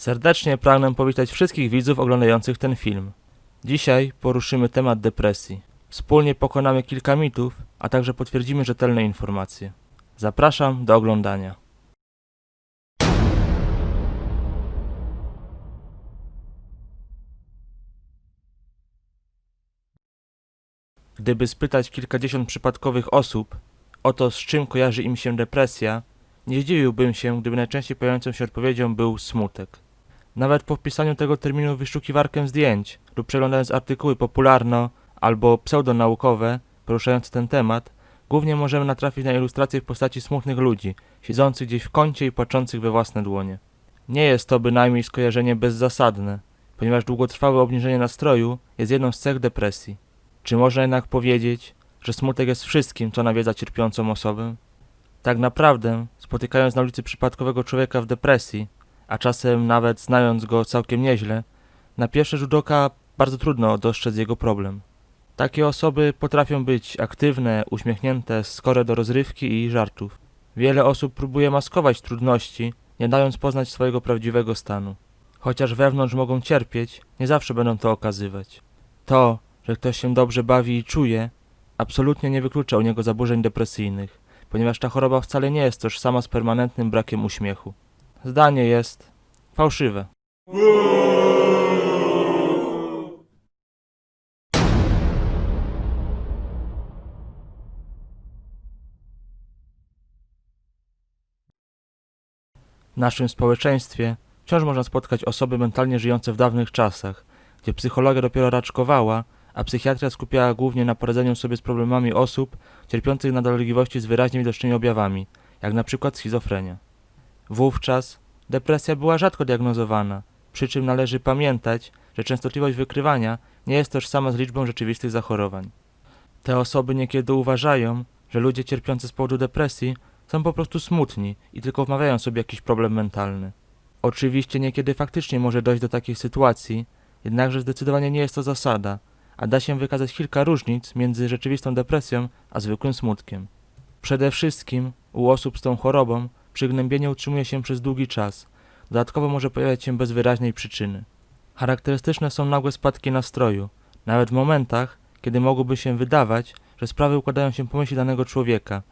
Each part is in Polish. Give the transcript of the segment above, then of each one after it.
Serdecznie pragnę powitać wszystkich widzów oglądających ten film. Dzisiaj poruszymy temat depresji. Wspólnie pokonamy kilka mitów, a także potwierdzimy rzetelne informacje. Zapraszam do oglądania. Gdyby spytać kilkadziesiąt przypadkowych osób o to, z czym kojarzy im się depresja, nie zdziwiłbym się, gdyby najczęściej pojawiającą się odpowiedzią był smutek. Nawet po wpisaniu tego terminu w wyszukiwarkę zdjęć lub przeglądając artykuły popularno albo pseudonaukowe poruszające ten temat, głównie możemy natrafić na ilustracje w postaci smutnych ludzi, siedzących gdzieś w kącie i płaczących we własne dłonie. Nie jest to bynajmniej skojarzenie bezzasadne, ponieważ długotrwałe obniżenie nastroju jest jedną z cech depresji. Czy można jednak powiedzieć, że smutek jest wszystkim, co nawiedza cierpiącą osobę? Tak naprawdę, spotykając na ulicy przypadkowego człowieka w depresji, a czasem nawet znając go całkiem nieźle, na pierwszy rzut oka bardzo trudno dostrzec jego problem. Takie osoby potrafią być aktywne, uśmiechnięte, skore do rozrywki i żartów. Wiele osób próbuje maskować trudności, nie dając poznać swojego prawdziwego stanu. Chociaż wewnątrz mogą cierpieć, nie zawsze będą to okazywać. To, że ktoś się dobrze bawi i czuje, absolutnie nie wyklucza u niego zaburzeń depresyjnych, ponieważ ta choroba wcale nie jest tożsama z permanentnym brakiem uśmiechu. Zdanie jest fałszywe. W naszym społeczeństwie wciąż można spotkać osoby mentalnie żyjące w dawnych czasach, gdzie psychologia dopiero raczkowała, a psychiatria skupiała głównie na poradzeniu sobie z problemami osób cierpiących na dolegliwości z wyraźnie widocznymi objawami, jak na przykład schizofrenia. Wówczas depresja była rzadko diagnozowana, przy czym należy pamiętać, że częstotliwość wykrywania nie jest tożsama z liczbą rzeczywistych zachorowań. Te osoby niekiedy uważają, że ludzie cierpiący z powodu depresji są po prostu smutni i tylko wmawiają sobie jakiś problem mentalny. Oczywiście niekiedy faktycznie może dojść do takiej sytuacji, jednakże zdecydowanie nie jest to zasada, a da się wykazać kilka różnic między rzeczywistą depresją a zwykłym smutkiem. Przede wszystkim u osób z tą chorobą przygnębienie utrzymuje się przez długi czas, dodatkowo może pojawiać się bez wyraźnej przyczyny. Charakterystyczne są nagłe spadki nastroju, nawet w momentach, kiedy mogłoby się wydawać, że sprawy układają się po myśli danego człowieka,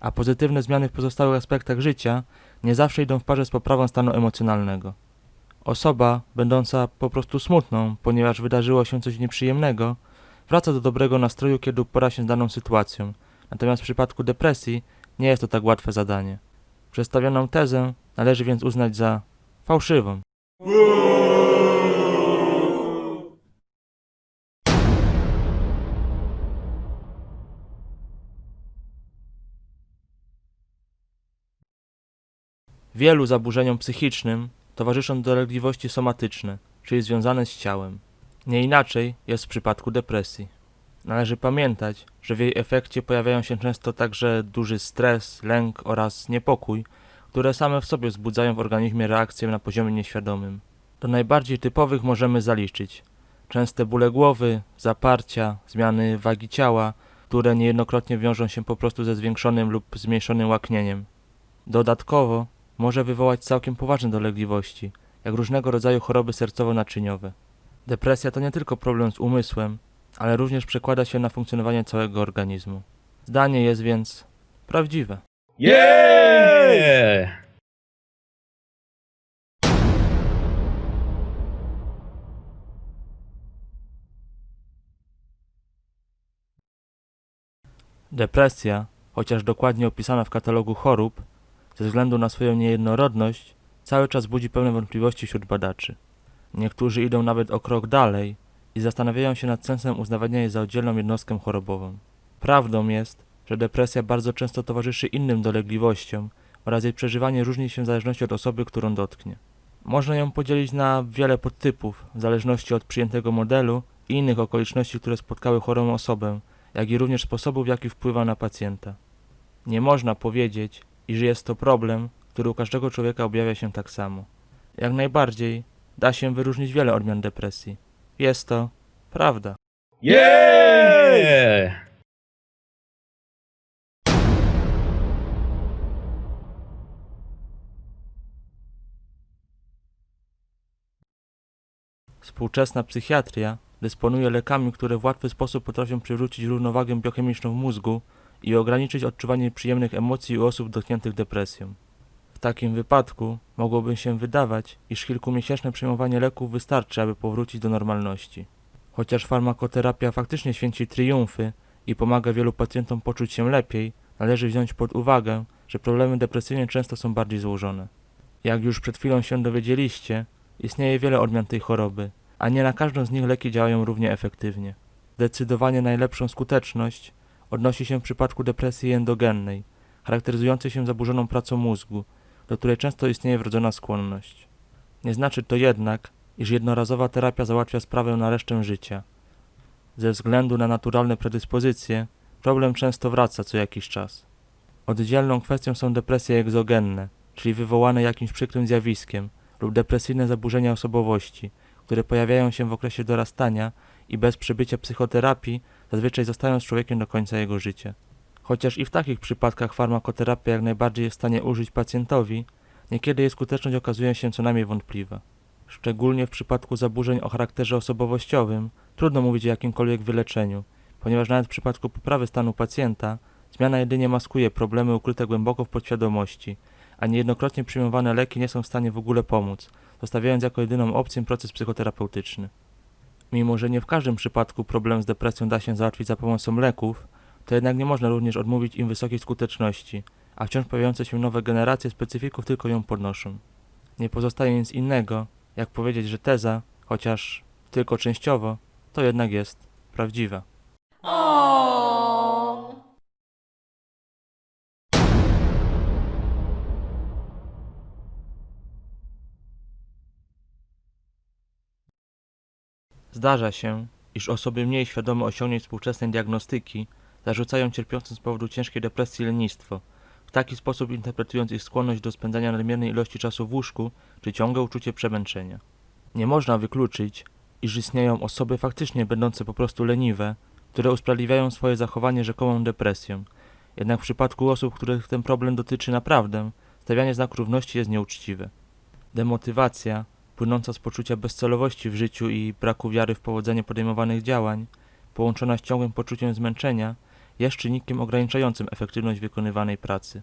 a pozytywne zmiany w pozostałych aspektach życia nie zawsze idą w parze z poprawą stanu emocjonalnego. Osoba, będąca po prostu smutną, ponieważ wydarzyło się coś nieprzyjemnego, wraca do dobrego nastroju, kiedy upora się z daną sytuacją, natomiast w przypadku depresji nie jest to tak łatwe zadanie. Przedstawioną tezę należy więc uznać za fałszywą. Wielu zaburzeniom psychicznym towarzyszą dolegliwości somatyczne, czyli związane z ciałem. Nie inaczej jest w przypadku depresji. Należy pamiętać, że w jej efekcie pojawiają się często także duży stres, lęk oraz niepokój, które same w sobie wzbudzają w organizmie reakcje na poziomie nieświadomym. Do najbardziej typowych możemy zaliczyć częste bóle głowy, zaparcia, zmiany wagi ciała, które niejednokrotnie wiążą się po prostu ze zwiększonym lub zmniejszonym łaknieniem. Dodatkowo może wywołać całkiem poważne dolegliwości, jak różnego rodzaju choroby sercowo-naczyniowe. Depresja to nie tylko problem z umysłem, ale również przekłada się na funkcjonowanie całego organizmu. Zdanie jest więc prawdziwe. Yeah! Depresja, chociaż dokładnie opisana w katalogu chorób, ze względu na swoją niejednorodność, cały czas budzi pełne wątpliwości wśród badaczy. Niektórzy idą nawet o krok dalej i zastanawiają się nad sensem uznawania jej za oddzielną jednostkę chorobową. Prawdą jest, że depresja bardzo często towarzyszy innym dolegliwościom oraz jej przeżywanie różni się w zależności od osoby, którą dotknie. Można ją podzielić na wiele podtypów, w zależności od przyjętego modelu i innych okoliczności, które spotkały chorą osobę, jak i również sposobu, w jaki wpływa na pacjenta. Nie można powiedzieć, iż jest to problem, który u każdego człowieka objawia się tak samo. Jak najbardziej da się wyróżnić wiele odmian depresji. Jest to prawda. Yeah! Współczesna psychiatria dysponuje lekami, które w łatwy sposób potrafią przywrócić równowagę biochemiczną w mózgu i ograniczyć odczuwanie przyjemnych emocji u osób dotkniętych depresją. Takim wypadku mogłoby się wydawać, iż kilkumiesięczne przyjmowanie leków wystarczy, aby powrócić do normalności. Chociaż farmakoterapia faktycznie święci triumfy i pomaga wielu pacjentom poczuć się lepiej, należy wziąć pod uwagę, że problemy depresyjne często są bardziej złożone. Jak już przed chwilą się dowiedzieliście, istnieje wiele odmian tej choroby, a nie na każdą z nich leki działają równie efektywnie. Zdecydowanie najlepszą skuteczność odnosi się w przypadku depresji endogennej, charakteryzującej się zaburzoną pracą mózgu, do której często istnieje wrodzona skłonność. Nie znaczy to jednak, iż jednorazowa terapia załatwia sprawę na resztę życia. Ze względu na naturalne predyspozycje, problem często wraca co jakiś czas. Oddzielną kwestią są depresje egzogenne, czyli wywołane jakimś przykrym zjawiskiem, lub depresyjne zaburzenia osobowości, które pojawiają się w okresie dorastania i bez przybycia psychoterapii zazwyczaj zostają z człowiekiem do końca jego życia. Chociaż i w takich przypadkach farmakoterapia jak najbardziej jest w stanie użyć pacjentowi, niekiedy jej skuteczność okazuje się co najmniej wątpliwa. Szczególnie w przypadku zaburzeń o charakterze osobowościowym trudno mówić o jakimkolwiek wyleczeniu, ponieważ nawet w przypadku poprawy stanu pacjenta zmiana jedynie maskuje problemy ukryte głęboko w podświadomości, a niejednokrotnie przyjmowane leki nie są w stanie w ogóle pomóc, zostawiając jako jedyną opcję proces psychoterapeutyczny. Mimo, że nie w każdym przypadku problem z depresją da się załatwić za pomocą leków, to jednak nie można również odmówić im wysokiej skuteczności, a wciąż pojawiające się nowe generacje specyfików tylko ją podnoszą. Nie pozostaje nic innego, jak powiedzieć, że teza, chociaż tylko częściowo, to jednak jest prawdziwa. Zdarza się, iż osoby mniej świadome osiągnięć współczesnej diagnostyki zarzucają cierpiącym z powodu ciężkiej depresji lenistwo, w taki sposób interpretując ich skłonność do spędzania nadmiernej ilości czasu w łóżku czy ciągłe uczucie przemęczenia. Nie można wykluczyć, iż istnieją osoby faktycznie będące po prostu leniwe, które usprawiedliwiają swoje zachowanie rzekomą depresją. Jednak w przypadku osób, których ten problem dotyczy naprawdę, stawianie znaku równości jest nieuczciwe. Demotywacja, płynąca z poczucia bezcelowości w życiu i braku wiary w powodzenie podejmowanych działań, połączona z ciągłym poczuciem zmęczenia, jest czynnikiem ograniczającym efektywność wykonywanej pracy.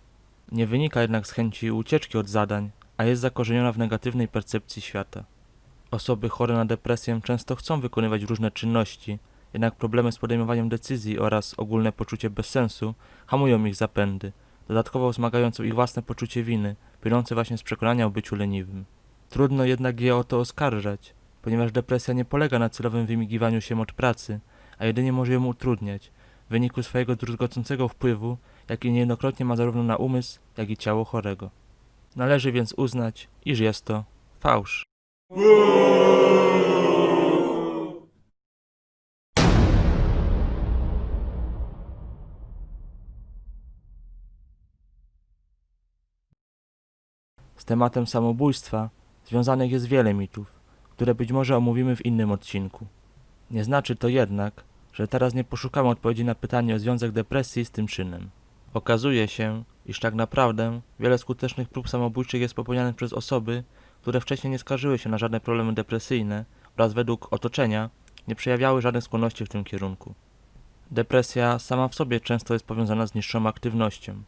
Nie wynika jednak z chęci ucieczki od zadań, a jest zakorzeniona w negatywnej percepcji świata. Osoby chore na depresję często chcą wykonywać różne czynności, jednak problemy z podejmowaniem decyzji oraz ogólne poczucie bezsensu hamują ich zapędy, dodatkowo wzmagając ich własne poczucie winy, płynące właśnie z przekonania o byciu leniwym. Trudno jednak je o to oskarżać, ponieważ depresja nie polega na celowym wymigiwaniu się od pracy, a jedynie może ją utrudniać, wyniku swojego druzgocącego wpływu, jaki niejednokrotnie ma zarówno na umysł, jak i ciało chorego. Należy więc uznać, iż jest to fałsz. Z tematem samobójstwa związanych jest wiele mitów, które być może omówimy w innym odcinku. Nie znaczy to jednak, że teraz nie poszukamy odpowiedzi na pytanie o związek depresji z tym czynem. Okazuje się, iż tak naprawdę wiele skutecznych prób samobójczych jest popełnianych przez osoby, które wcześniej nie skarżyły się na żadne problemy depresyjne oraz według otoczenia nie przejawiały żadnych skłonności w tym kierunku. Depresja sama w sobie często jest powiązana z niższą aktywnością.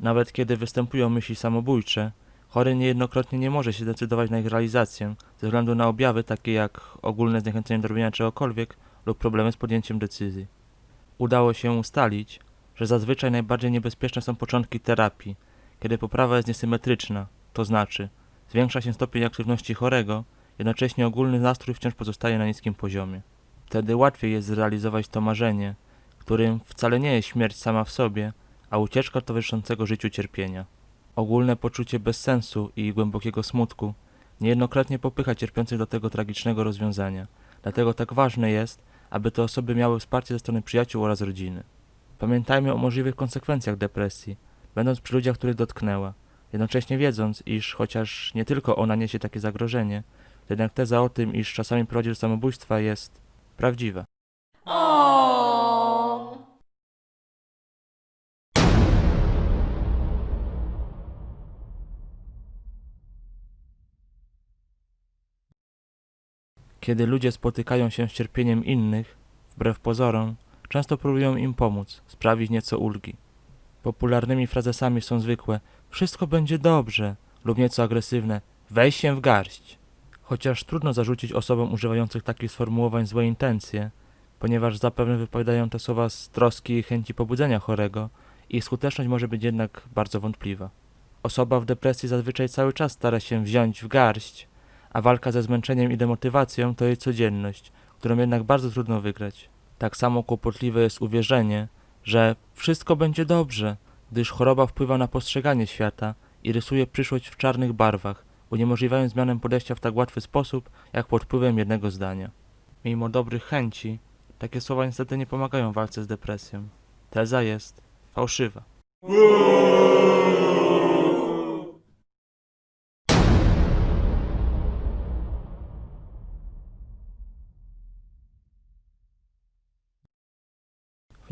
Nawet kiedy występują myśli samobójcze, chory niejednokrotnie nie może się decydować na ich realizację ze względu na objawy takie jak ogólne zniechęcenie do robienia czegokolwiek lub problemy z podjęciem decyzji. Udało się ustalić, że zazwyczaj najbardziej niebezpieczne są początki terapii, kiedy poprawa jest niesymetryczna, to znaczy zwiększa się stopień aktywności chorego, jednocześnie ogólny nastrój wciąż pozostaje na niskim poziomie. Wtedy łatwiej jest zrealizować to marzenie, którym wcale nie jest śmierć sama w sobie, a ucieczka towarzyszącego życiu cierpienia. Ogólne poczucie bezsensu i głębokiego smutku niejednokrotnie popycha cierpiących do tego tragicznego rozwiązania. Dlatego tak ważne jest, aby te osoby miały wsparcie ze strony przyjaciół oraz rodziny. Pamiętajmy o możliwych konsekwencjach depresji, będąc przy ludziach, których dotknęła, jednocześnie wiedząc, iż chociaż nie tylko ona niesie takie zagrożenie, jednak teza o tym, iż czasami prowadzi do samobójstwa jest prawdziwa. Kiedy ludzie spotykają się z cierpieniem innych, wbrew pozorom, często próbują im pomóc, sprawić nieco ulgi. Popularnymi frazesami są zwykłe wszystko będzie dobrze lub nieco agresywne weź się w garść. Chociaż trudno zarzucić osobom używających takich sformułowań złe intencje, ponieważ zapewne wypowiadają te słowa z troski i chęci pobudzenia chorego, ich skuteczność może być jednak bardzo wątpliwa. Osoba w depresji zazwyczaj cały czas stara się wziąć w garść, a walka ze zmęczeniem i demotywacją to jej codzienność, którą jednak bardzo trudno wygrać. Tak samo kłopotliwe jest uwierzenie, że wszystko będzie dobrze, gdyż choroba wpływa na postrzeganie świata i rysuje przyszłość w czarnych barwach, uniemożliwiając zmianę podejścia w tak łatwy sposób, jak pod wpływem jednego zdania. Mimo dobrych chęci, takie słowa niestety nie pomagają w walce z depresją. Teza jest fałszywa.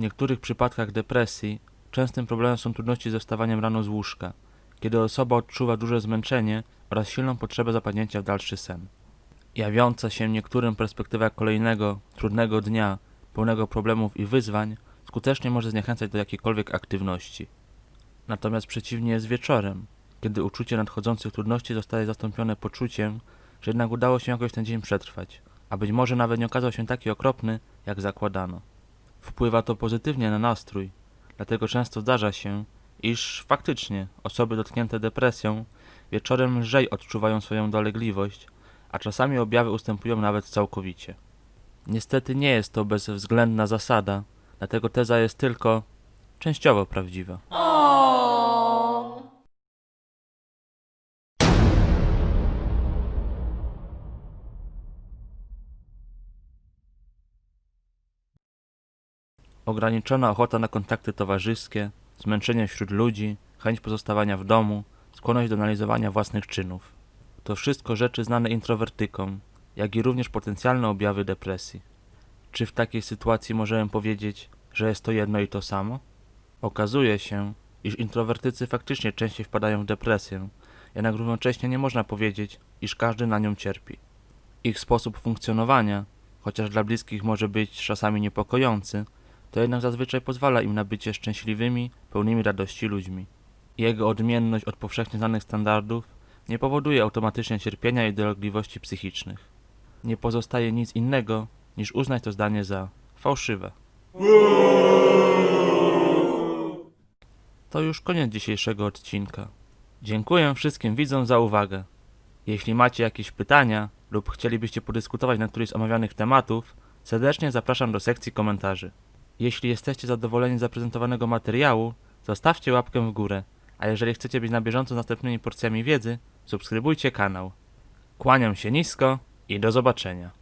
Niektórych przypadkach depresji częstym problemem są trudności ze wstawaniem rano z łóżka, kiedy osoba odczuwa duże zmęczenie oraz silną potrzebę zapadnięcia w dalszy sen. Jawiąca się niektórym perspektywa kolejnego, trudnego dnia, pełnego problemów i wyzwań, skutecznie może zniechęcać do jakiejkolwiek aktywności. Natomiast przeciwnie jest wieczorem, kiedy uczucie nadchodzących trudności zostaje zastąpione poczuciem, że jednak udało się jakoś ten dzień przetrwać, a być może nawet nie okazał się taki okropny, jak zakładano. Wpływa to pozytywnie na nastrój, dlatego często zdarza się, iż faktycznie osoby dotknięte depresją wieczorem lżej odczuwają swoją dolegliwość, a czasami objawy ustępują nawet całkowicie. Niestety nie jest to bezwzględna zasada, dlatego teza jest tylko częściowo prawdziwa. Ograniczona ochota na kontakty towarzyskie, zmęczenie wśród ludzi, chęć pozostawania w domu, skłonność do analizowania własnych czynów. To wszystko rzeczy znane introwertykom, jak i również potencjalne objawy depresji. Czy w takiej sytuacji możemy powiedzieć, że jest to jedno i to samo? Okazuje się, iż introwertycy faktycznie częściej wpadają w depresję, jednak równocześnie nie można powiedzieć, iż każdy na nią cierpi. Ich sposób funkcjonowania, chociaż dla bliskich może być czasami niepokojący, to jednak zazwyczaj pozwala im na bycie szczęśliwymi, pełnymi radości ludźmi. Jego odmienność od powszechnie znanych standardów nie powoduje automatycznie cierpienia i dolegliwości psychicznych. Nie pozostaje nic innego, niż uznać to zdanie za fałszywe. To już koniec dzisiejszego odcinka. Dziękuję wszystkim widzom za uwagę. Jeśli macie jakieś pytania lub chcielibyście podyskutować na któryś z omawianych tematów, serdecznie zapraszam do sekcji komentarzy. Jeśli jesteście zadowoleni z zaprezentowanego materiału, zostawcie łapkę w górę, a jeżeli chcecie być na bieżąco z następnymi porcjami wiedzy, subskrybujcie kanał. Kłaniam się nisko i do zobaczenia.